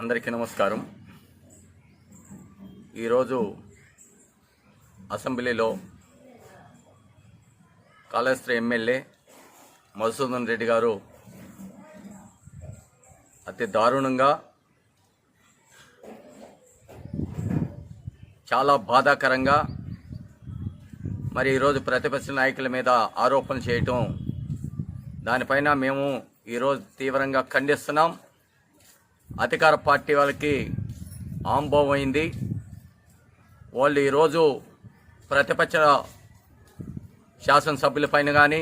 అందరికీ నమస్కారం. ఈరోజు అసెంబ్లీలో కాళేశ్వర ఎమ్మెల్యే మధుసూదన్ రెడ్డి గారు అతి దారుణంగా చాలా బాధాకరంగా మరి ఈరోజు ప్రతిపక్ష నాయకుల మీద ఆరోపణలు చేయటం దానిపైన మేము ఈరోజు తీవ్రంగా ఖండిస్తున్నాం. అధికార పార్టీ వాళ్ళకి ఆంభవం అయింది వాళ్ళు ఈరోజు ప్రతిపక్ష శాసనసభ్యులపైన కానీ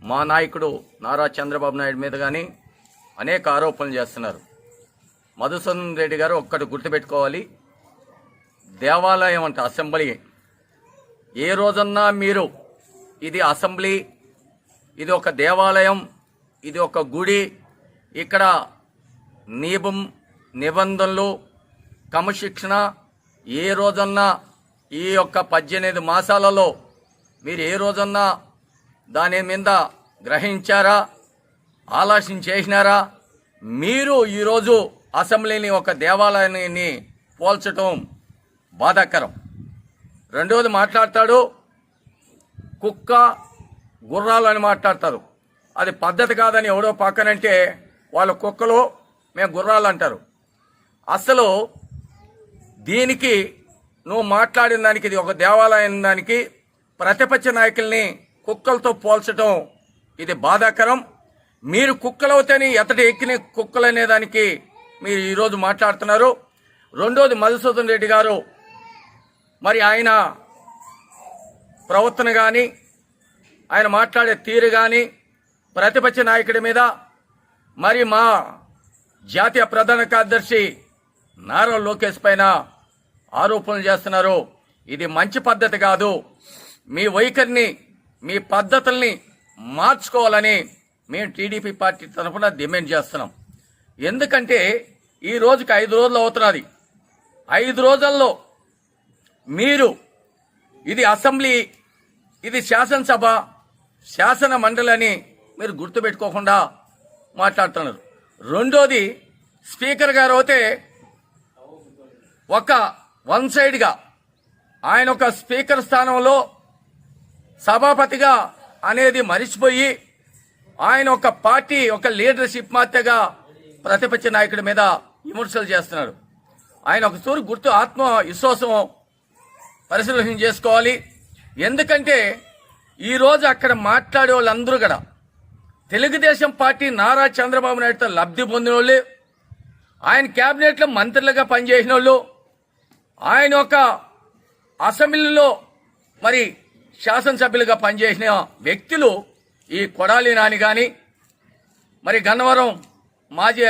మా నాయకుడు నారా చంద్రబాబు నాయుడు మీద కానీ అనేక ఆరోపణలు చేస్తున్నారు. మధుసూదన్ రెడ్డి గారు ఒక్కటి గుర్తుపెట్టుకోవాలి. దేవాలయం అంటే అసెంబ్లీ. ఏ రోజన్నా మీరు ఇది అసెంబ్లీ ఇది ఒక దేవాలయం ఇది ఒక గుడి ఇక్కడ నియమం నిబంధనలు క్రమశిక్షణ ఏ రోజన్నా ఈ యొక్క పద్దెనిమిది మాసాలలో మీరు ఏ రోజన్నా దాని మీద గ్రహించారా? ఆలోచన చేసినారా? మీరు ఈరోజు అసెంబ్లీని ఒక దేవాలయాన్ని పోల్చటం బాధాకరం. రెండవది మాట్లాడతాడు కుక్క గుర్రాలు అని మాట్లాడతారు. అది పద్ధతి కాదని ఎవడో పక్కనంటే వాళ్ళ కుక్కలు మేము గుర్రాలు అంటారు. అసలు దీనికి నువ్వు మాట్లాడిన దానికి ఇది ఒక దేవాలయం దానికి ప్రతిపక్ష నాయకుల్ని కుక్కలతో పోల్చడం ఇది బాధాకరం. మీరు కుక్కలవుతేనే ఎతటి ఎక్కిన కుక్కలు దానికి మీరు ఈరోజు మాట్లాడుతున్నారు. రెండోది మధుసూదన్ రెడ్డి గారు మరి ఆయన ప్రవర్తన కానీ ఆయన మాట్లాడే తీరు కానీ ప్రతిపక్ష నాయకుడి మీద మరి మా జాతీయ ప్రధాన కార్యదర్శి నారా లోకేష్ పైన ఆరోపణలు చేస్తున్నారు. ఇది మంచి పద్ధతి కాదు. మీ వైఖరిని మీ పద్ధతుల్ని మార్చుకోవాలని మేము టీడీపీ పార్టీ తరఫున డిమాండ్ చేస్తున్నాం. ఎందుకంటే ఈ రోజుకి ఐదు రోజులు అవుతున్నది. ఐదు రోజుల్లో మీరు ఇది అసెంబ్లీ ఇది శాసనసభ శాసన మండలి అని మీరు గుర్తుపెట్టుకోకుండా మాట్లాడుతున్నారు. రెండోది స్పీకర్ గారు అయితే ఒక వన్ సైడ్గా ఆయన ఒక స్పీకర్ స్థానంలో సభాపతిగా అనేది మరిచిపోయి ఆయన ఒక పార్టీ ఒక లీడర్షిప్ మాత్రగా ప్రతిపక్ష నాయకుడి మీద విమర్శలు చేస్తున్నాడు ఆయన ఒక తూరు గుర్తు ఆత్మ విశ్వాసం పరిశీలన చేసుకోవాలి. ఎందుకంటే ఈరోజు అక్కడ మాట్లాడే వాళ్ళందరూ కూడా తెలుగుదేశం పార్టీ నారా చంద్రబాబు నాయుడుతో లబ్ధి పొందిన వాళ్ళే ఆయన క్యాబినెట్లో మంత్రులుగా పనిచేసిన వాళ్ళు ఆయన ఒక అసెంబ్లీలో మరి శాసనసభ్యులుగా పనిచేసిన వ్యక్తులు ఈ కొడాలి నాని కానీ మరి గన్నవరం మాజీ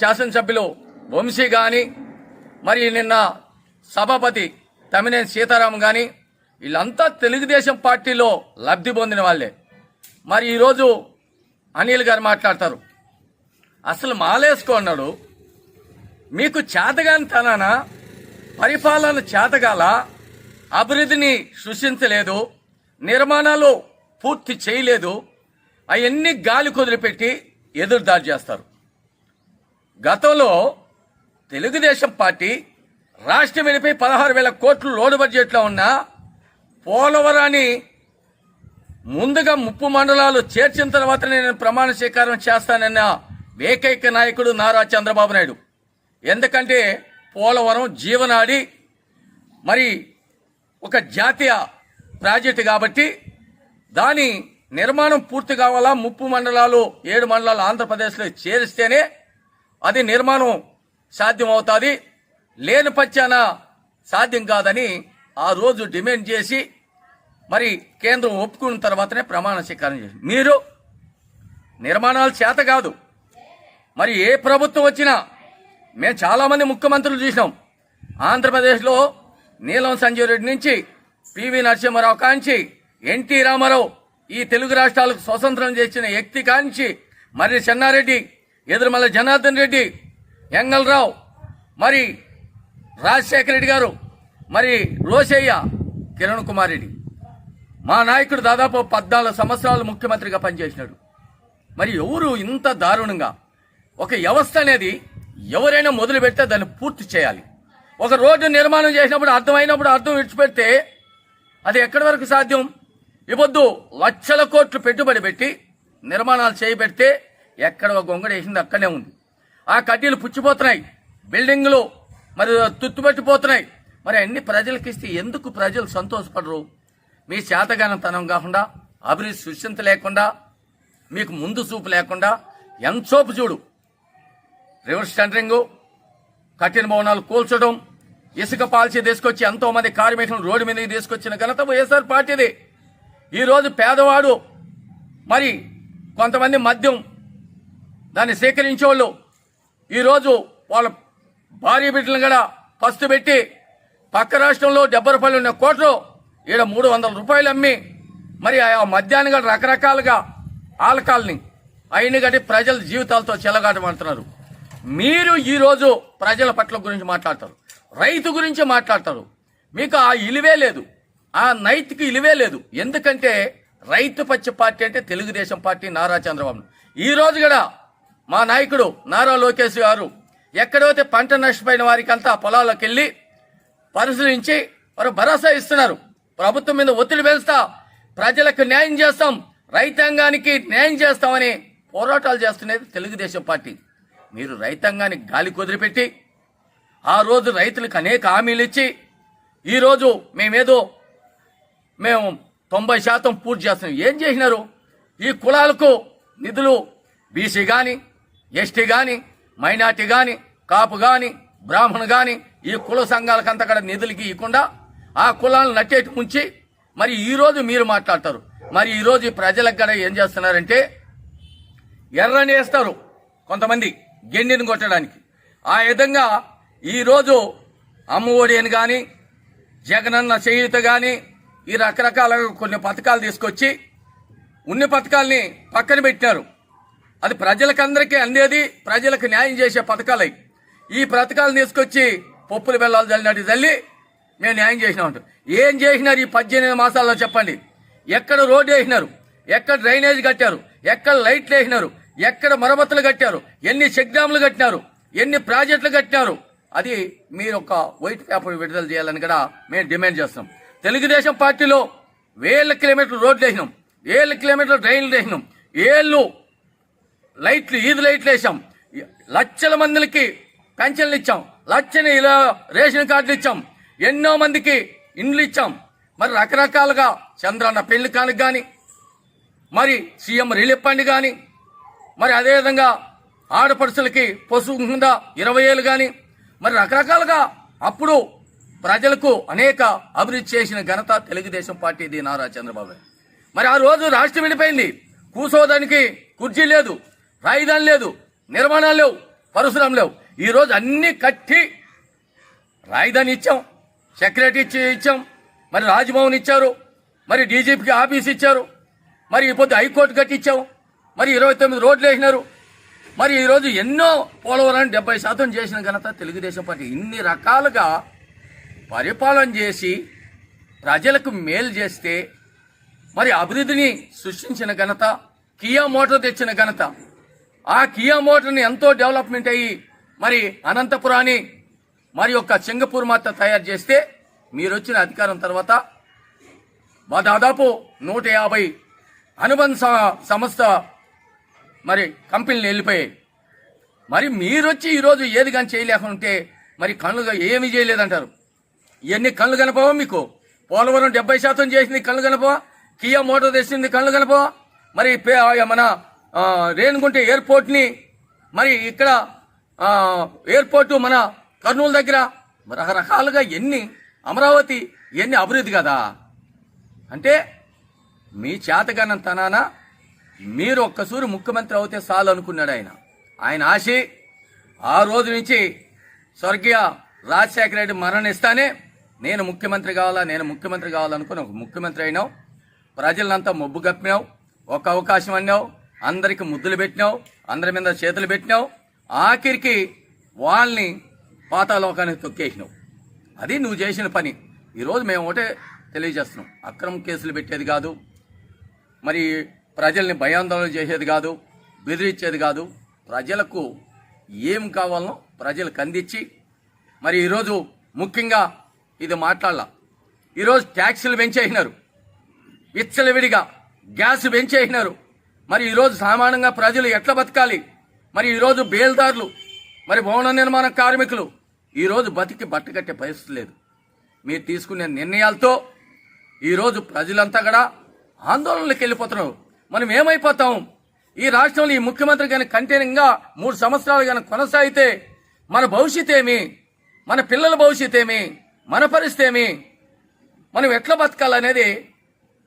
శాసనసభ్యులు వంశీ కానీ మరి నిన్న సభాపతి తమినేని సీతారాం కానీ వీళ్ళంతా తెలుగుదేశం పార్టీలో లబ్ధి పొందిన వాళ్ళే. మరి ఈరోజు అనిల్ గారు మాట్లాడతారు. అసలు మాలేసుకున్నాడు మీకు చేతగాని తనాన? పరిపాలన చేతగాల? అభివృద్ధిని సృష్టించలేదు. నిర్మాణాలు పూర్తి చేయలేదు. అవన్నీ గాలి కుదిలిపెట్టి ఎదురుదాడి చేస్తారు. గతంలో తెలుగుదేశం పార్టీ రాష్ట్రం వెళ్ళిపోయి పదహారు వేల కోట్లు లోడు బడ్జెట్లో ఉన్న పోలవరాన్ని ముందుగా ముప్పు మండలాలు చేర్చిన తర్వాత నేను ప్రమాణ స్వీకారం చేస్తానన్న ఏకైక నాయకుడు నారా చంద్రబాబు నాయుడు. ఎందుకంటే పోలవరం జీవనాడి మరి ఒక జాతీయ ప్రాజెక్టు కాబట్టి దాని నిర్మాణం పూర్తి కావాలా? ముప్పు మండలాలు ఏడు మండలాలు ఆంధ్రప్రదేశ్లో చేరిస్తేనే అది నిర్మాణం సాధ్యమవుతుంది. లేని పచ్చాన సాధ్యం కాదని ఆ రోజు డిమాండ్ చేసి మరి కేంద్రం ఒప్పుకున్న తర్వాతనే ప్రమాణ స్వీకారం చేసింది. మీరు నిర్మాణాలు చేత కాదు మరి ఏ ప్రభుత్వం వచ్చినా మేము చాలామంది ముఖ్యమంత్రులు చూసినాం. ఆంధ్రప్రదేశ్లో నీలం సంజయ్ రెడ్డి నుంచి పివి నరసింహారావు కాంచి ఎన్టీ రామారావు ఈ తెలుగు రాష్ట్రాలకు స్వతంత్రం చేసిన వ్యక్తి కాంచి మరి చెన్నారెడ్డి ఎదురుమల్ల జనార్దన్ రెడ్డి ఎంగల్రావు మరి రాజశేఖర రెడ్డి గారు మరి రోసయ్య కిరణ్ కుమార్ రెడ్డి. మా నాయకుడు దాదాపు పద్నాలుగు సంవత్సరాలు ముఖ్యమంత్రిగా పనిచేసినాడు. మరి ఎవరు ఇంత దారుణంగా? ఒక వ్యవస్థ అనేది ఎవరైనా మొదలు పెడితే దాన్ని పూర్తి చేయాలి. ఒక రోడ్డు నిర్మాణం చేసినప్పుడు అర్థమైనప్పుడు అర్థం విడిచిపెడితే అది ఎక్కడి వరకు సాధ్యం? ఇవ్వద్దు లక్షల కోట్లు పెట్టుబడి పెట్టి నిర్మాణాలు చేయబెడితే ఎక్కడ ఒక గొంగడ వేసింది అక్కడనే ఉంది. ఆ కడ్డీలు పుచ్చిపోతున్నాయి. బిల్డింగ్లు మరి తుత్తుపెట్టిపోతున్నాయి. మరి అన్ని ప్రజలకిస్తే ఎందుకు ప్రజలు సంతోషపడరు? మీ చేతగానతనం కాకుండా అభివృద్ధి సుశింత లేకుండా మీకు ముందు చూపు లేకుండా ఎంతోపు చూడు. రివర్స్ టెండరింగు కఠిన భవనాలు కూల్చడం ఇసుక పాల్చి తీసుకొచ్చి ఎంతో మంది కార్మికులను రోడ్డు మీదకి తీసుకొచ్చిన ఘనత వైఎస్ఆర్ పార్టీది. ఈరోజు పేదవాడు మరి కొంతమంది మద్యం దాన్ని సేకరించేవాళ్ళు ఈరోజు వాళ్ళ భార్య బిడ్డలను కూడా ఫస్ట్ పెట్టి పక్క రాష్ట్రంలో డెబ్బై రూపాయలు ఉన్న కోట్లు ఈడ మూడు వందల రూపాయలు అమ్మి మరి ఆ మద్యాన్ని కూడా రకరకాలుగా ఆలకాలని అయిన గడి ప్రజల జీవితాలతో చెలగాటమంటున్నారు మీరు ఈరోజు ప్రజల పట్ల గురించి మాట్లాడతారు. రైతు గురించి మాట్లాడతారు. మీకు ఆ ఇలువే లేదు. ఆ నైతికి ఇలువే లేదు. ఎందుకంటే రైతు పచ్చ పార్టీ అంటే తెలుగుదేశం పార్టీ నారా చంద్రబాబు. ఈ రోజు కూడా మా నాయకుడు నారా లోకేష్ గారు ఎక్కడైతే పంట నష్టపోయిన వారికంతా పొలాల్లోకి వెళ్ళి పరిశీలించి వారు భరోసా ఇస్తున్నారు. ప్రభుత్వం మీద ఒత్తిడి పెంచుతా ప్రజలకు న్యాయం చేస్తాం రైతాంగానికి న్యాయం చేస్తామని పోరాటాలు చేస్తున్నది తెలుగుదేశం పార్టీ. మీరు రైతాంగానికి గాలి కుదిరిపెట్టి ఆ రోజు రైతులకు అనేక హామీలు ఇచ్చి ఈరోజు మేమేదో మేము తొంభై శాతం పూర్తి చేస్తున్నాం. ఏం చేసినారు? ఈ కులాలకు నిధులు బీసీ కానీ ఎస్టీ కానీ మైనార్టీ కానీ కాపు కానీ బ్రాహ్మణ్ కానీ ఈ కుల సంఘాలకు అంతకడ నిధులకి ఇవ్వకుండా ఆ కులాలను నట్టేటి ముంచి మరి ఈరోజు మీరు మాట్లాడతారు. మరి ఈరోజు ప్రజలకు కూడా ఏం చేస్తున్నారంటే ఎర్రని వేస్తారు కొంతమంది గెండిని కొట్టడానికి. ఆ విధంగా ఈరోజు అమ్మఒడి అని కానీ జగనన్న చేయుత కానీ ఈ రకరకాల కొన్ని పథకాలు తీసుకొచ్చి ఉన్ని పథకాల్ని పక్కన పెట్టినారు. అది ప్రజలకందరికీ అందేది ప్రజలకు న్యాయం చేసే పథకాలు. ఈ పథకాలు తీసుకొచ్చి పప్పులు బెల్లాలు చల్లినట్టు చల్లి మేము న్యాయం చేసినామంటారు ఏం చేసినారు ఈ పద్దెనిమిది మాసాల్లో చెప్పండి? ఎక్కడ రోడ్డు వేసినారు? ఎక్కడ డ్రైనేజ్ కట్టారు? ఎక్కడ లైట్లు వేసినారు? ఎక్కడ మరమ్మతులు కట్టారు? ఎన్ని చెక్ డ్యాములు కట్టినారు? ఎన్ని ప్రాజెక్టులు కట్టినారు? అది మీరు ఒక వైట్ పేపర్ విడుదల చేయాలని కూడా మేము డిమాండ్ చేస్తాం తెలుగుదేశం పార్టీలో వేల కిలోమీటర్లు రోడ్లు వేసినాం. వేల కిలోమీటర్లు డ్రైన్లు వేసినాం. ఏళ్ళు లైట్లు ఈద్ లైట్లు వేసాం. లక్షల మందికి పెన్షన్లు ఇచ్చాం. లక్షని ఇలా రేషన్ కార్డులు ఇచ్చాం. ఎన్నో మందికి ఇండ్లు ఇచ్చాం. మరి రకరకాలుగా చంద్రన్న పెళ్ళి కానుక కానీ మరి సీఎం రిలీఫ్ ఫండ్ కానీ మరి అదేవిధంగా ఆడపడుచులకి పశువు కింద ఇరవై ఏళ్ళు కానీ మరి రకరకాలుగా అప్పుడు ప్రజలకు అనేక అభివృద్ధి చేసిన ఘనత తెలుగుదేశం పార్టీది నారా చంద్రబాబు. మరి ఆ రోజు రాష్ట్రం విడిపోయింది. కూసోదానికి కుర్చీ లేదు రాయిదాని లేదు నిర్మాణాలు లేవు పరిశ్రమలు లేవు. ఈరోజు అన్నీ అన్ని కట్టి రాయిదాని ఇచ్చాం. సెక్రటరీ ఇచ్చి ఇచ్చాం. మరి రాజ్భవన్ ఇచ్చారు. మరి డీజీపీకి ఆఫీస్ ఇచ్చారు. మరి ఇప్పుడు పొద్దు హైకోర్టు కట్టించాం మరి ఇరవై తొమ్మిది రోడ్లు వేసినారు. మరి ఈరోజు ఎన్నో పోలవరాన్ని డెబ్బై శాతం చేసిన ఘనత తెలుగుదేశం పార్టీ. ఇన్ని రకాలుగా పరిపాలన చేసి ప్రజలకు మేలు చేస్తే మరి అభివృద్ధిని సృష్టించిన ఘనత కియా మోటార్ తెచ్చిన ఘనత. ఆ కియా మోటార్ని ఎంతో డెవలప్మెంట్ అయ్యి మరి అనంతపురాన్ని మరి యొక్క సింగపూర్ మాత తయారు చేస్తే మీరు వచ్చిన అధికారం తర్వాత మా దాదాపు నూట యాభై అనుబంధ స- సంస్థ మరి కంపెనీలు వెళ్ళిపోయాయి. మరి మీరు వచ్చి ఈరోజు ఏది కానీ చేయలేకుంటే మరి కళ్ళుగా ఏమి చేయలేదంటారు. ఇవన్నీ కళ్ళు కనపవా మీకు? పోలవరం డెబ్బై శాతం చేసింది కళ్ళు కనపవా? కియా మోటార్ తెచ్చింది కళ్ళు కనపవా? మరి పే- మన రేణుగుంట ఎయిర్పోర్ట్ని మరి ఇక్కడ ఎయిర్పోర్టు మన కర్నూలు దగ్గర రకరకాలుగా ఎన్ని అమరావతి ఎన్ని అభివృద్ధి కదా? అంటే మీ చేతగానంతనాన మీరు ఒక్కసూరు ముఖ్యమంత్రి అవుతే చాలు అనుకున్నాడు ఆయన. ఆయన ఆశ ఆ రోజు నుంచి స్వర్గీయ రాజశేఖర రెడ్డి మరణిస్తానే నేను ముఖ్యమంత్రి కావాలా నేను ముఖ్యమంత్రి కావాలనుకుని ఒక ముఖ్యమంత్రి అయినావు. ప్రజలంతా మొబ్బు కప్పినావు ఒక అవకాశం అన్నావు అందరికి ముద్దులు పెట్టినావు అందరి మీద చేతులు పెట్టినావు. ఆఖరికి వాళ్ళని పాతాలోకానికి తొక్కేసినావు. అది నువ్వు చేసిన పని. ఈరోజు మేము ఒకటే తెలియజేస్తున్నాం. అక్రమ కేసులు పెట్టేది కాదు. మరి ప్రజల్ని భయాందోళన చేసేది కాదు. బెదిరించేది కాదు. ప్రజలకు ఏం కావాలనో ప్రజలకు అందించి మరి ఈరోజు ముఖ్యంగా ఇది మాట్లాడాల. ఈరోజు ట్యాక్సీలు పెంచేసినారు. విచ్చలవిడిగా గ్యాస్ పెంచేసినారు. మరి ఈరోజు సామాన్యంగా ప్రజలు ఎట్లా బతకాలి? మరి ఈరోజు బేల్దారులు మరి భవన నిర్మాణ కార్మికులు ఈరోజు బతికి బట్టకట్టే పరిస్థితి లేదు. మీరు తీసుకునే నిర్ణయాలతో ఈరోజు ప్రజలంతా కూడా ఆందోళనలకు వెళ్ళిపోతున్నారు. మనం ఏమైపోతాం? ఈ రాష్ట్రంలో ఈ ముఖ్యమంత్రి కానీ కంటిన్యూగా మూడు సంవత్సరాలు కానీ కొనసాగితే మన భవిష్యత్ ఏమి? మన పిల్లల భవిష్యత్ ఏమి? మన పరిస్థితి ఏమి? మనం ఎట్లా బతకాలనేది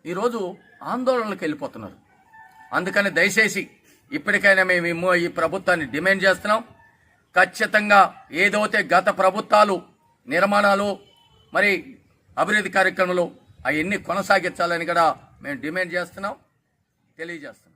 ఈరోజు ఆందోళనలకు వెళ్ళిపోతున్నారు. అందుకని దయచేసి ఇప్పటికైనా మేము ఈ ప్రభుత్వాన్ని డిమాండ్ చేస్తున్నాం. ఖచ్చితంగా ఏదైతే గత ప్రభుత్వాలు నిర్మాణాలు మరి అభివృద్ధి కార్యక్రమాలు అవన్నీ కొనసాగించాలని కూడా మేము డిమాండ్ చేస్తున్నాం తెలియజేస్తున్నాం.